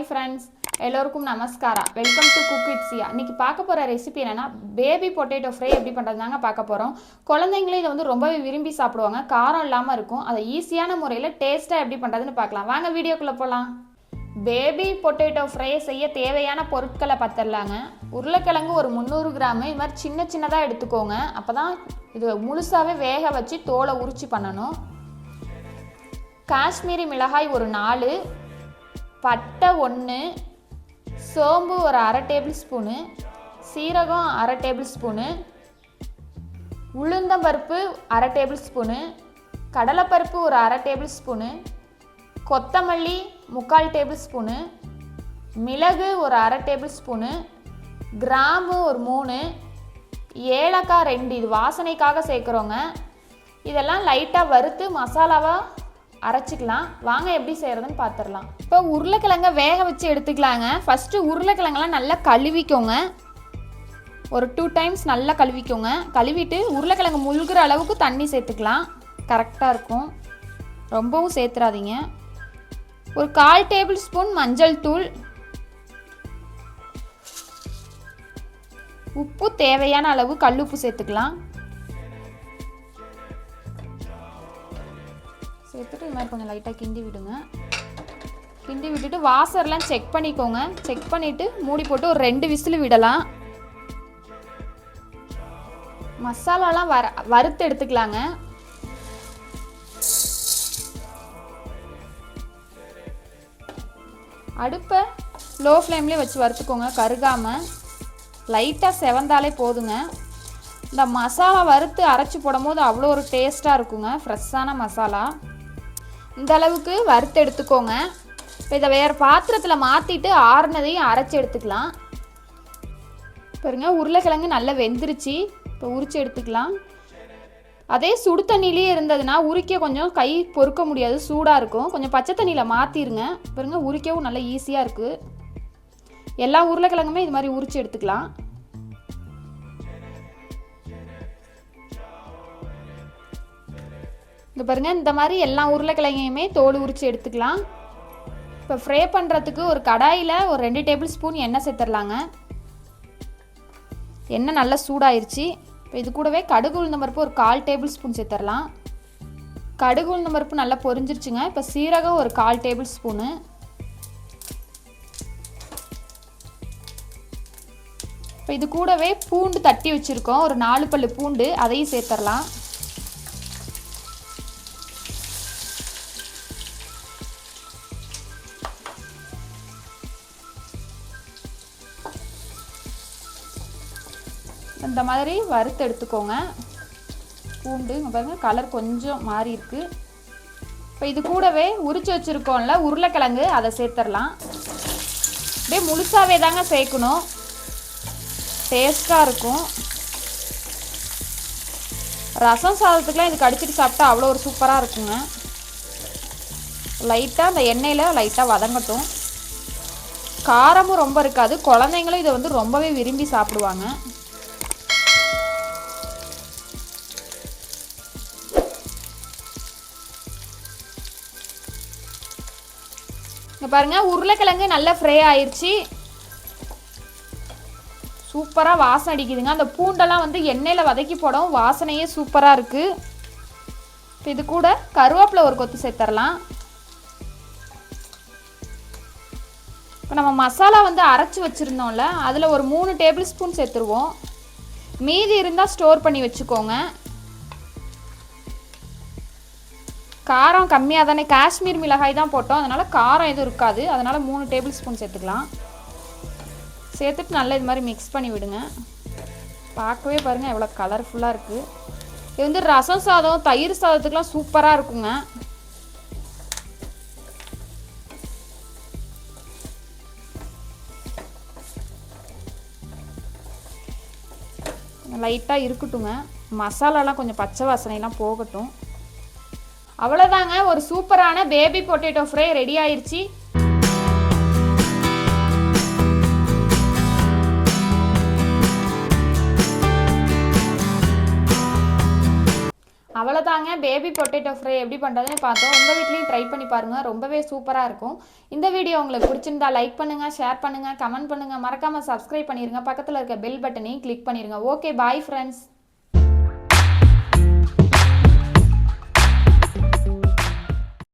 Hi friends எல்லோருக்கும் நமஸ்காரா. Welcome to cook with Siya இன்னைக்கு பார்க்க போகிற ரெசிபி என்னன்னா பேபி பொட்டேட்டோ ஃப்ரை எப்படி பண்ணுறதுனாங்க பார்க்க போகிறோம் குழந்தைங்களே இதை வந்து ரொம்பவே விரும்பி சாப்பிடுவாங்க. காரம் இல்லாமல் இருக்கும். அதை ஈஸியான முறையில் டேஸ்ட்டாக எப்படி பண்ணுறதுன்னு பார்க்கலாம். வாங்க வீடியோக்குள்ளே போகலாம் பேபி பொட்டேட்டோ ஃப்ரை செய்ய தேவையான பொருட்களை பார்த்துடலாங்க. உருளைக்கிழங்கு ஒரு முந்நூறு கிராமு. இது மாதிரி சின்ன சின்னதாக எடுத்துக்கோங்க. அப்போ தான் இது முழுசாகவே வேக வச்சு தோலை உரிச்சு பண்ணணும். காஷ்மீரி மிளகாய் ஒரு நாலு. பட்டை ஒன்று சோம்பு ஒரு அரை டேபிள் ஸ்பூனு சீரகம் அரை டேபிள் ஸ்பூனு உளுந்தம்பருப்பு அரை டேபிள் ஸ்பூனு கடலைப்பருப்பு ஒரு அரை டேபிள் ஸ்பூனு கொத்தமல்லி முக்கால் டேபிள் ஸ்பூனு மிளகு ஒரு அரை டேபிள் ஸ்பூனு கிராம்பு ஒரு மூணு ஏலக்காய் ரெண்டு. இது வாசனைக்காக சேர்க்குறோங்க. இதெல்லாம் லைட்டாக வறுத்து மசாலாவாக அரைச்சிக்கலாம். வாங்க எப்படி செய்கிறதுன்னு பார்த்துடலாம் இப்போ உருளைக்கிழங்கை வேக வச்சு எடுத்துக்கலாங்க. ஃபஸ்ட்டு உருளைக்கிழங்கெல்லாம் நல்லா கழுவிக்கோங்க. ஒரு டூ டைம்ஸ் நல்லா கழுவிக்கோங்க. கழுவிட்டு உருளைக்கிழங்கு முழுகிற அளவுக்கு தண்ணி சேர்த்துக்கலாம். கரெக்டாக இருக்கும். ரொம்பவும் சேர்த்துறாதீங்க. ஒரு கால் டேபிள் ஸ்பூன் மஞ்சள் தூள். உப்பு தேவையான அளவு கல்லுப்பு சேர்த்துக்கலாம். சேர்த்துட்டு இது மாதிரி கொஞ்சம் லைட்டாக கிண்டி விடுங்க. கிண்டி விட்டுட்டு வாசர்லாம் செக் பண்ணிக்கோங்க. செக் பண்ணிவிட்டு மூடி போட்டு ஒரு ரெண்டு விசில் விடலாம். மசாலாலாம் வர வறுத்து எடுத்துக்கலாங்க. அடுப்பை லோ ஃப்ளேம்லேயே வச்சு வறுத்துக்கோங்க கருகாமல் லைட்டாக செவந்தாலே போதுங்க. இந்த மசாலா வறுத்து அரைச்சி போடும்போது அவ்வளோ ஒரு டேஸ்ட்டாக இருக்குங்க ஃப்ரெஷ்ஷான மசாலா. இந்த அளவுக்கு வறுத்து எடுத்துக்கோங்க. இப்போ இதை வேறு பாத்திரத்தில் மாற்றிட்டு ஆறுனதையும் அரைச்சி எடுத்துக்கலாம். பாருங்க உருளைக்கிழங்கு நல்லா வெந்துருச்சு. இப்போ உரிச்சு எடுத்துக்கலாம். அதே சுடு தண்ணியிலே இருந்ததுன்னா உரிக்க கொஞ்சம் கை பொறுக்க முடியாது சூடாக இருக்கும். கொஞ்சம் பச்சை தண்ணியில் மாற்றிடுங்க பாருங்க உரிக்கவும் நல்லா ஈஸியாக இருக்குது எல்லா உருளைக்கிழங்குமே இது மாதிரி உரிச்சு எடுத்துக்கலாம். இந்த பாருங்கள் இந்த மாதிரி எல்லா உருளைக்கிழங்கையுமே தோல் உரித்து எடுத்துக்கலாம். இப்போ ஃப்ரை பண்ணுறதுக்கு ஒரு கடாயில் ஒரு ரெண்டு டேபிள் ஸ்பூன் எண்ணெய் சேர்த்துடலாங்க. எண்ணெய் நல்லா சூடாயிருச்சு. இப்போ இது கூடவே கடுகு உளுந்தம் பருப்பு ஒரு கால் டேபிள் ஸ்பூன் சேர்த்துடலாம். கடுகு உளுந்தம் பருப்பு நல்லா பொரிஞ்சிருச்சுங்க. இப்போ சீரகம் ஒரு கால் டேபிள் ஸ்பூனு. இப்போ இது கூடவே பூண்டு தட்டி வச்சுருக்கோம். ஒரு நாலு பல்லு பூண்டு அதையும் சேர்த்துடலாம். இந்த மாதிரி வறுத்து எடுத்துக்கோங்க. பூண்டு இங்கே பாருங்கள் கலர் கொஞ்சம் மாறி இருக்கு. இப்போ இது கூடவே உரிச்சு வச்சுருக்கோம்ல உருளைக்கிழங்கு அதை சேர்த்துடலாம். அப்படியே முழுசாவே தாங்க சேர்க்கணும். டேஸ்ட்டாக இருக்கும். ரசம் சாதத்துக்குலாம் இது கடிச்சிட்டு சாப்பிட்டா அவ்வளோ ஒரு சூப்பராக இருக்குங்க. லைட்டாக அந்த எண்ணெயில் லைட்டாக வதங்கட்டும். காரமும் ரொம்ப இருக்காது. குழந்தைங்களும் இதை வந்து ரொம்பவே விரும்பி சாப்பிடுவாங்க. இங்கே பாருங்கள் உருளைக்கிழங்கு நல்லா ஃப்ரை ஆயிடுச்சு சூப்பராக வாசனை அடிக்குதுங்க. அந்த பூண்டெல்லாம் வந்து எண்ணெயில் வதக்கி போடவும் வாசனையே சூப்பராக இருக்குது இப்போ இது கூட கருவேப்பிலை ஒரு கொத்து சேர்த்துடலாம் இப்போ நம்ம மசாலா வந்து அரைச்சி வச்சுருந்தோம்ல அதில் ஒரு மூணு டேபிள் ஸ்பூன் சேர்த்துருவோம். மீதி இருந்தால் ஸ்டோர் பண்ணி வச்சுக்கோங்க. காரம் கம்மியாக தானே காஷ்மீர் மிளகாய் தான் போட்டோம் அதனால் காரம் எதுவும் இருக்காது. அதனால் மூணு டேபிள் ஸ்பூன் சேர்த்துக்கலாம். சேர்த்துட்டு நல்லா இது மாதிரி மிக்ஸ் பண்ணி விடுங்க. பார்க்கவே பாருங்கள் எவ்வளோ கலர்ஃபுல்லாக இருக்குது இது வந்து ரசம் சாதம் தயிர் சாதத்துக்கெலாம் சூப்பராக இருக்குங்க. லைட்டாக இருக்கட்டுங்க. மசாலாலாம் கொஞ்சம் பச்சை வாசனைலாம் போகட்டும். அவ்வளோதாங்க ஒரு சூப்பரான பேபி பொட்டேட்டோ ஃப்ரை ரெடி ஆயிடுச்சு அவ்வளோதாங்க பேபி பொட்டேட்டோ ஃப்ரை எப்படி பண்ணுறதுன்னு பார்த்தோம். உங்கள் வீட்லேயும் ட்ரை பண்ணி பாருங்கள் ரொம்பவே சூப்பராக இருக்கும். இந்த வீடியோ உங்களுக்கு பிடிச்சிருந்தா லைக் பண்ணுங்கள் ஷேர் பண்ணுங்கள் கமெண்ட் பண்ணுங்கள் மறக்காமல் சப்ஸ்கிரைப் பண்ணிடுங்க பக்கத்தில் இருக்க பெல் பட்டனையும் கிளிக் பண்ணிடுங்க ஓகே பாய் ஃப்ரெண்ட்ஸ்